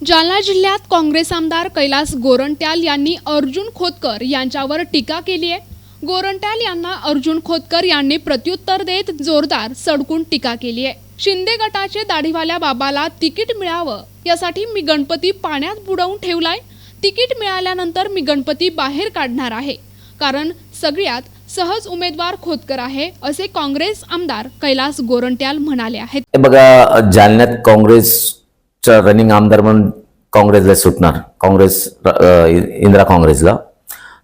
जालना जिल्ह्यात काँग्रेस आमदार कैलास गोरंट्याल यांनी अर्जुन खोतकर यांच्यावर टीका केली आहे. गोरंट्याल यांना अर्जुन खोतकर यांनी प्रत्युत्तर देत जोरदार सडकून टीका केली आहे. शिंदे गटाचे दाढीवाल्या बाबाला तिकीट मिळावं यासाठी मी गणपती पाण्यात बुडवून ठेवलाय. तिकीट मिळाल्यानंतर मी गणपती बाहेर काढणार आहे. कारण सगळ्यात सहज उमेदवार खोतकर आहे असे काँग्रेस आमदार कैलास गोरंट्याल म्हणाले आहेत. बघा जालन्यात काँग्रेसचा रनिंग आमदार म्हणून काँग्रेसला सुटणार. काँग्रेस इंदिरा काँग्रेसला.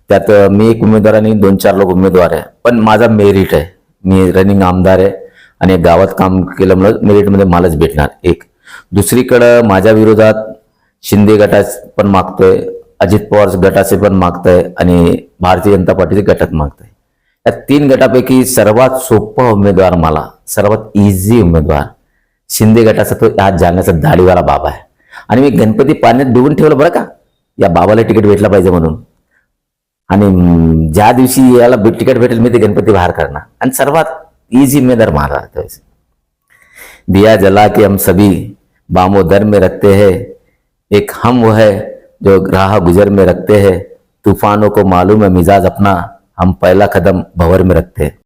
त्यात मी एक उमेदवार आणि दोन चार लोक उमेदवार आहे. पण माझा मेरिट आहे. मी रनिंग आमदार आहे आणि गावात काम केल्यामुळे मेरिटमध्ये मलाच भेटणार. एक. दुसरीकडं माझ्या विरोधात शिंदे गटात पण मागतोय. अजित पवार गटाचे पण मागतंय आणि भारतीय जनता पार्टीचे गटात मागतंय. या तीन गटापैकी सर्वात सोपा उमेदवार मला सर्वात इझी उमेदवार शिंदे गटाचा तो आज जालन्याचा दाढीवाला बाबा आहे. आणि मी गणपती पाण्यात डुबून ठेवलं बरं का? या बाबाला तिकीट भेटला पाहिजे म्हणून. आणि ज्या दिवशी याला तिकीट भेटेल मी ते गणपती बाहेर करणार. आणि सर्वात इझी उमेदवार मारा त्यावेळेस. दिया जला के हम सभी बामो दर में रखते हैं। एक हम वो है जो राह गुजर में रखते हैं। तूफानों को मालूम है मिजाज अपना। हम पहला कदम भंवर में रखते हैं।